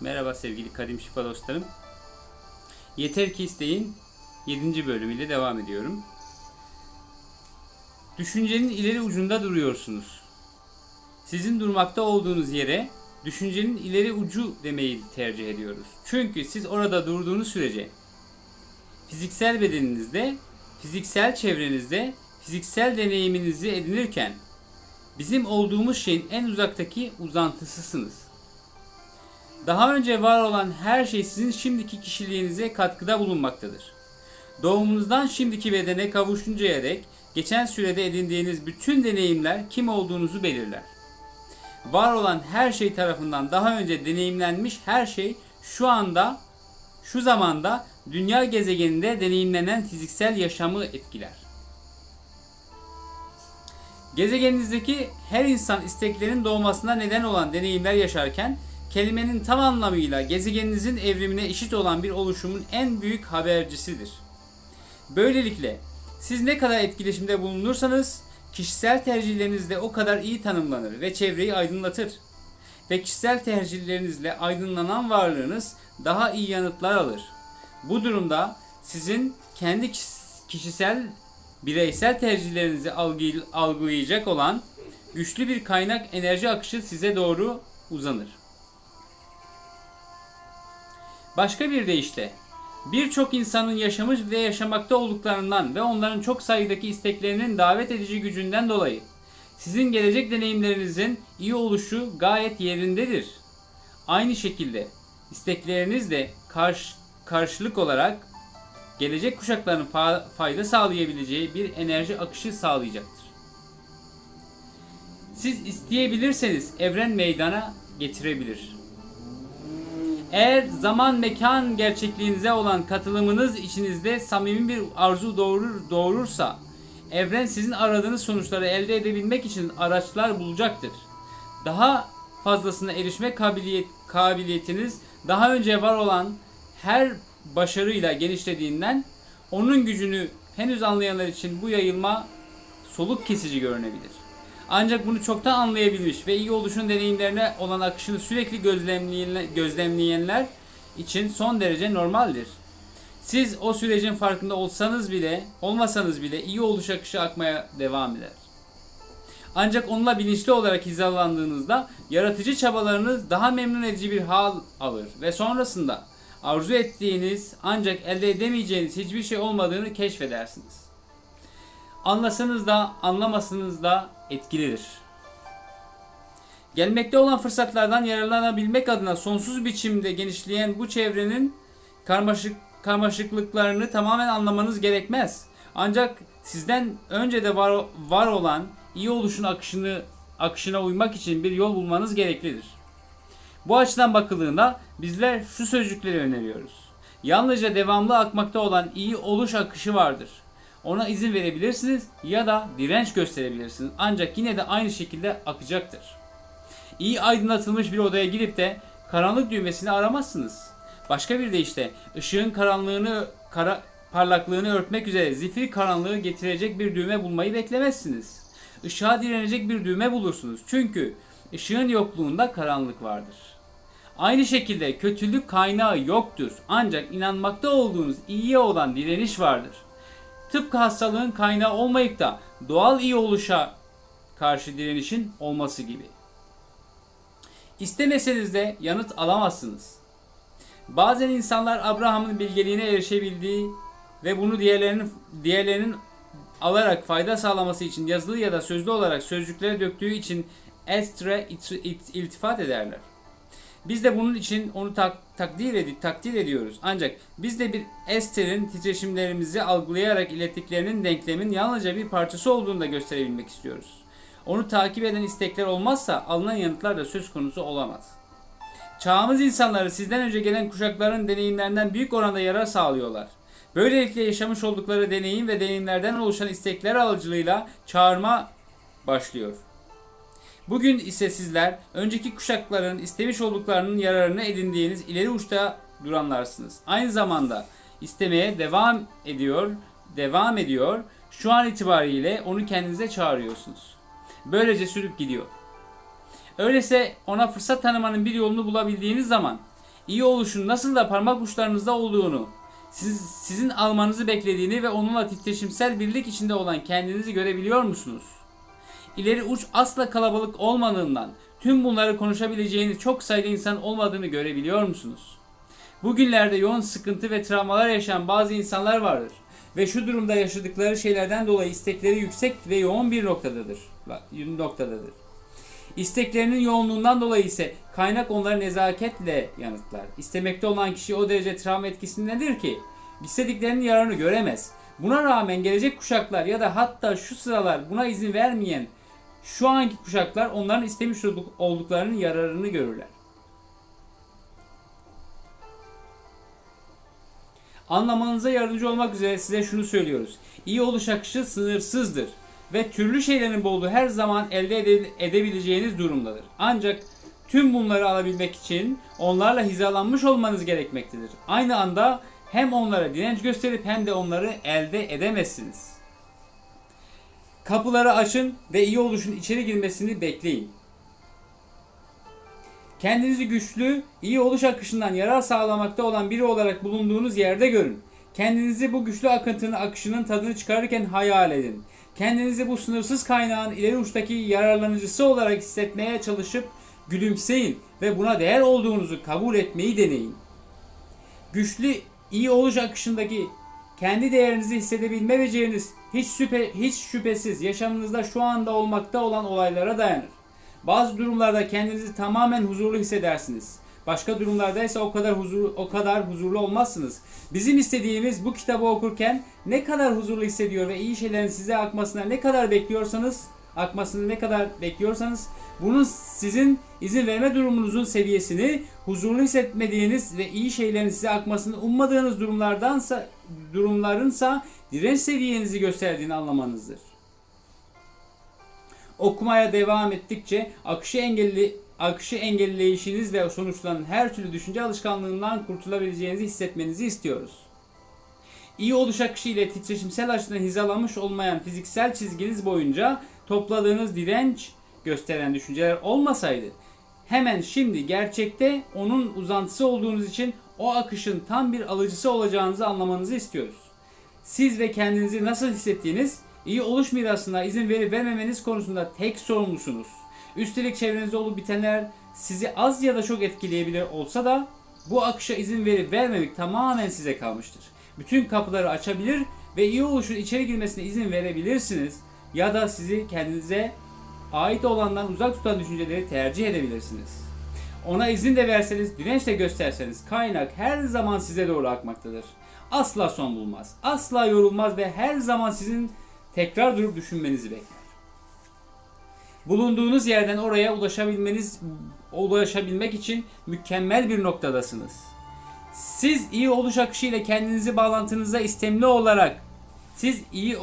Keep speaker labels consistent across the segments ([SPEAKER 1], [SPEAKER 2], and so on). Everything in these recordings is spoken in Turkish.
[SPEAKER 1] Merhaba sevgili Kadim Şifa dostlarım. Yeter ki isteyin 7. bölümüyle devam ediyorum. Düşüncenin ileri ucunda duruyorsunuz. Sizin durmakta olduğunuz yere düşüncenin ileri ucu demeyi tercih ediyoruz. Çünkü siz orada durduğunuz sürece fiziksel bedeninizde, fiziksel çevrenizde, fiziksel deneyiminizi edinirken bizim olduğumuz şeyin en uzaktaki uzantısısınız. Daha önce var olan her şey sizin şimdiki kişiliğinize katkıda bulunmaktadır. Doğumunuzdan şimdiki bedene kavuşuncaya dek geçen sürede edindiğiniz bütün deneyimler kim olduğunuzu belirler. Var olan her şey tarafından daha önce deneyimlenmiş her şey şu anda, şu zamanda dünya gezegeninde deneyimlenen fiziksel yaşamı etkiler. Gezegeninizdeki her insan isteklerin doğmasına neden olan deneyimler yaşarken kelimenin tam anlamıyla gezegeninizin evrimine eşit olan bir oluşumun en büyük habercisidir. Böylelikle siz ne kadar etkileşimde bulunursanız kişisel tercihleriniz de o kadar iyi tanımlanır ve çevreyi aydınlatır. Ve kişisel tercihlerinizle aydınlanan varlığınız daha iyi yanıtlar alır. Bu durumda sizin kendi kişisel bireysel tercihlerinizi algılayacak olan güçlü bir kaynak enerji akışı size doğru uzanır. Başka bir deyişle birçok insanın yaşamış ve yaşamakta olduklarından ve onların çok sayıdaki isteklerinin davet edici gücünden dolayı sizin gelecek deneyimlerinizin iyi oluşu gayet yerindedir. Aynı şekilde istekleriniz de karş, karşılık olarak gelecek kuşakların fa- fayda sağlayabileceği bir enerji akışı sağlayacaktır. Siz isteyebilirseniz evren meydana getirebilir. Eğer zaman mekan gerçekliğinize olan katılımınız içinizde samimi bir arzu doğurur, doğurursa evren sizin aradığınız sonuçları elde edebilmek için araçlar bulacaktır. Daha fazlasına erişme kabiliyet, kabiliyetiniz daha önce var olan her başarıyla genişlediğinden onun gücünü henüz anlayanlar için bu yayılma soluk kesici görünebilir. Ancak bunu çoktan anlayabilmiş ve iyi oluşun deneyimlerine olan akışını sürekli gözlemleyenler için son derece normaldir. Siz o sürecin farkında olsanız bile, olmasanız bile iyi oluş akışı akmaya devam eder. Ancak onunla bilinçli olarak hizalandığınızda yaratıcı çabalarınız daha memnun edici bir hal alır ve sonrasında arzu ettiğiniz ancak elde edemeyeceğiniz hiçbir şey olmadığını keşfedersiniz. Anlasanız da anlamasanız da etkilidir. Gelmekte olan fırsatlardan yararlanabilmek adına sonsuz biçimde genişleyen bu çevrenin karmaşık karmaşıklıklarını tamamen anlamanız gerekmez. Ancak sizden önce de var, var olan iyi oluşun akışını akışına uymak için bir yol bulmanız gereklidir. Bu açıdan bakıldığında bizler şu sözcükleri öneriyoruz. Yalnızca devamlı akmakta olan iyi oluş akışı vardır. Ona izin verebilirsiniz ya da direnç gösterebilirsiniz. Ancak yine de aynı şekilde akacaktır. İyi aydınlatılmış bir odaya girip de karanlık düğmesini aramazsınız. Başka bir deyişle ışığın karanlığını kara, parlaklığını örtmek üzere zifir karanlığı getirecek bir düğme bulmayı beklemezsiniz. Işığa direnecek bir düğme bulursunuz. Çünkü ışığın yokluğunda karanlık vardır. Aynı şekilde kötülük kaynağı yoktur. Ancak inanmakta olduğunuz iyiye olan direniş vardır. Tıpkı hastalığın kaynağı olmayıp da doğal iyi oluşa karşı direnişin olması gibi. İstemeseniz de yanıt alamazsınız. Bazen insanlar Abraham'ın bilgeliğine erişebildiği ve bunu diğerlerinin diğerlerinin alarak fayda sağlaması için yazılı ya da sözlü olarak sözcüklere döktüğü için estre iltifat ederler. Biz de bunun için onu tak, takdir, ed takdir ediyoruz. Ancak biz de bir esterin titreşimlerimizi algılayarak ilettiklerinin denklemin yalnızca bir parçası olduğunu da gösterebilmek istiyoruz. Onu takip eden istekler olmazsa alınan yanıtlar da söz konusu olamaz. Çağımız insanları sizden önce gelen kuşakların deneyimlerinden büyük oranda yarar sağlıyorlar. Böylelikle yaşamış oldukları deneyim ve deneyimlerden oluşan istekler alıcılığıyla çağırma başlıyor. Bugün ise sizler önceki kuşakların istemiş olduklarının yararını edindiğiniz ileri uçta duranlarsınız. Aynı zamanda istemeye devam ediyor, devam ediyor. Şu an itibariyle onu kendinize çağırıyorsunuz. Böylece sürüp gidiyor. Öyleyse ona fırsat tanımanın bir yolunu bulabildiğiniz zaman iyi oluşun nasıl da parmak uçlarınızda olduğunu, siz, sizin almanızı beklediğini ve onunla titreşimsel birlik içinde olan kendinizi görebiliyor musunuz? İleri uç asla kalabalık olmadığından tüm bunları konuşabileceğiniz çok sayıda insan olmadığını görebiliyor musunuz? Bugünlerde yoğun sıkıntı ve travmalar yaşayan bazı insanlar vardır ve şu durumda yaşadıkları şeylerden dolayı istekleri yüksek ve yoğun bir noktadadır. Noktadadır. İsteklerinin yoğunluğundan dolayı ise kaynak onları nezaketle yanıtlar. İstemekte olan kişi o derece travma etkisindedir ki istediklerinin yararını göremez. Buna rağmen gelecek kuşaklar ya da hatta şu sıralar buna izin vermeyen şu anki kuşaklar onların istemiş olduk- olduklarının yararını görürler. Anlamanıza yardımcı olmak üzere size şunu söylüyoruz. İyi oluş akışı sınırsızdır ve türlü şeylerin bolluğu her zaman elde ede- edebileceğiniz durumdadır. Ancak tüm bunları alabilmek için onlarla hizalanmış olmanız gerekmektedir. Aynı anda hem onlara direnç gösterip hem de onları elde edemezsiniz. Kapıları açın ve iyi oluşun içeri girmesini bekleyin. Kendinizi güçlü, iyi oluş akışından yarar sağlamakta olan biri olarak bulunduğunuz yerde görün. Kendinizi bu güçlü akıntının akışının tadını çıkarırken hayal edin. Kendinizi bu sınırsız kaynağın ileri uçtaki yararlanıcısı olarak hissetmeye çalışıp gülümseyin ve buna değer olduğunuzu kabul etmeyi deneyin. Güçlü, iyi oluş akışındaki kendi değerinizi hissedebilme beceriniz hiç şüphe hiç şüphesiz yaşamınızda şu anda olmakta olan olaylara dayanır. Bazı durumlarda kendinizi tamamen huzurlu hissedersiniz. Başka durumlarda ise o kadar huzur o kadar huzurlu olmazsınız. Bizim istediğimiz bu kitabı okurken ne kadar huzurlu hissediyor ve iyi şeylerin size akmasına ne kadar bekliyorsanız, akmasını ne kadar bekliyorsanız bunun sizin izin verme durumunuzun seviyesini, huzurlu hissetmediğiniz ve iyi şeylerin size akmasını ummadığınız durumlardansa durumlarınsa direnç seviyenizi gösterdiğini anlamanızdır. Okumaya devam ettikçe akışı engelli akışı engelleyişinizle sonuçlanan her türlü düşünce alışkanlığından kurtulabileceğinizi hissetmenizi istiyoruz. İyi oluş akışı ile titreşimsel açıdan hizalanmış olmayan fiziksel çizginiz boyunca topladığınız direnç gösteren düşünceler olmasaydı hemen şimdi gerçekte onun uzantısı olduğunuz için o akışın tam bir alıcısı olacağınızı anlamanızı istiyoruz. Siz ve kendinizi nasıl hissettiğiniz, iyi oluş mirasına izin verip vermemeniz konusunda tek sorumlusunuz. Üstelik çevrenizde olup bitenler sizi az ya da çok etkileyebilir olsa da bu akışa izin verip vermemek tamamen size kalmıştır. Bütün kapıları açabilir ve iyi oluşun içeri girmesine izin verebilirsiniz ya da sizi kendinize ait olandan uzak tutan düşünceleri tercih edebilirsiniz. Ona izin de verseniz, direnç de gösterseniz kaynak her zaman size doğru akmaktadır. Asla son bulmaz, asla yorulmaz ve her zaman sizin tekrar durup düşünmenizi bekler. Bulunduğunuz yerden oraya ulaşabilmeniz ulaşabilmek için mükemmel bir noktadasınız. Siz iyi oluş akışı ile kendinizi bağlantınıza istemli olarak siz iyi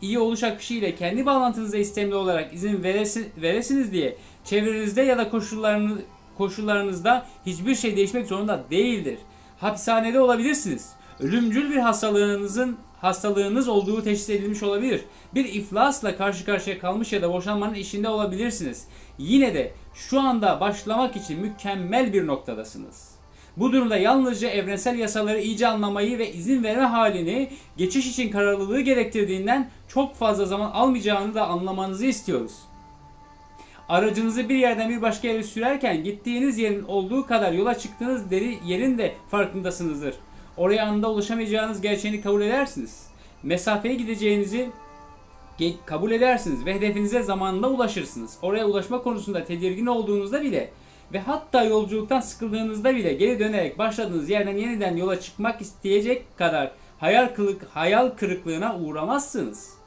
[SPEAKER 1] iyi oluş akışı ile kendi bağlantınıza istemli olarak izin veresi, veresiniz diye çevrenizde ya da koşullarını, koşullarınızda hiçbir şey değişmek zorunda değildir. Hapishanede olabilirsiniz. Ölümcül bir hastalığınızın hastalığınız olduğu teşhis edilmiş olabilir. Bir iflasla karşı karşıya kalmış ya da boşanmanın işinde olabilirsiniz. Yine de şu anda başlamak için mükemmel bir noktadasınız. Bu durumda yalnızca evrensel yasaları iyice anlamayı ve izin verme halini geçiş için kararlılığı gerektirdiğinden çok fazla zaman almayacağını da anlamanızı istiyoruz. Aracınızı bir yerden bir başka yere sürerken gittiğiniz yerin olduğu kadar yola çıktığınız deri yerin de farkındasınızdır. Oraya anında ulaşamayacağınız gerçeğini kabul edersiniz. Mesafeye gideceğinizi kabul edersiniz ve hedefinize zamanında ulaşırsınız. Oraya ulaşma konusunda tedirgin olduğunuzda bile ve hatta yolculuktan sıkıldığınızda bile geri dönerek başladığınız yerden yeniden yola çıkmak isteyecek kadar hayal, kırık, hayal kırıklığına uğramazsınız.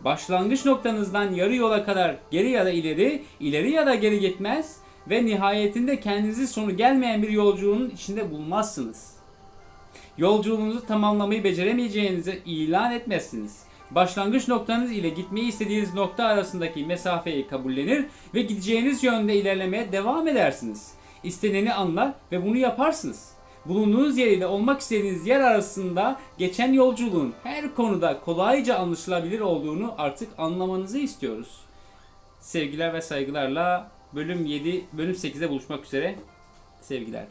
[SPEAKER 1] Başlangıç noktanızdan yarı yola kadar geri ya da ileri, ileri ya da geri gitmez ve nihayetinde kendinizi sonu gelmeyen bir yolculuğun içinde bulmazsınız. Yolculuğunuzu tamamlamayı beceremeyeceğinizi ilan etmezsiniz. Başlangıç noktanız ile gitmeyi istediğiniz nokta arasındaki mesafeyi kabullenir ve gideceğiniz yönde ilerlemeye devam edersiniz. İsteneni anlar ve bunu yaparsınız. Bulunduğunuz yer ile olmak istediğiniz yer arasında geçen yolculuğun her konuda kolayca anlaşılabilir olduğunu artık anlamanızı istiyoruz. Sevgiler ve saygılarla bölüm 7, bölüm 8'de buluşmak üzere. Sevgiler.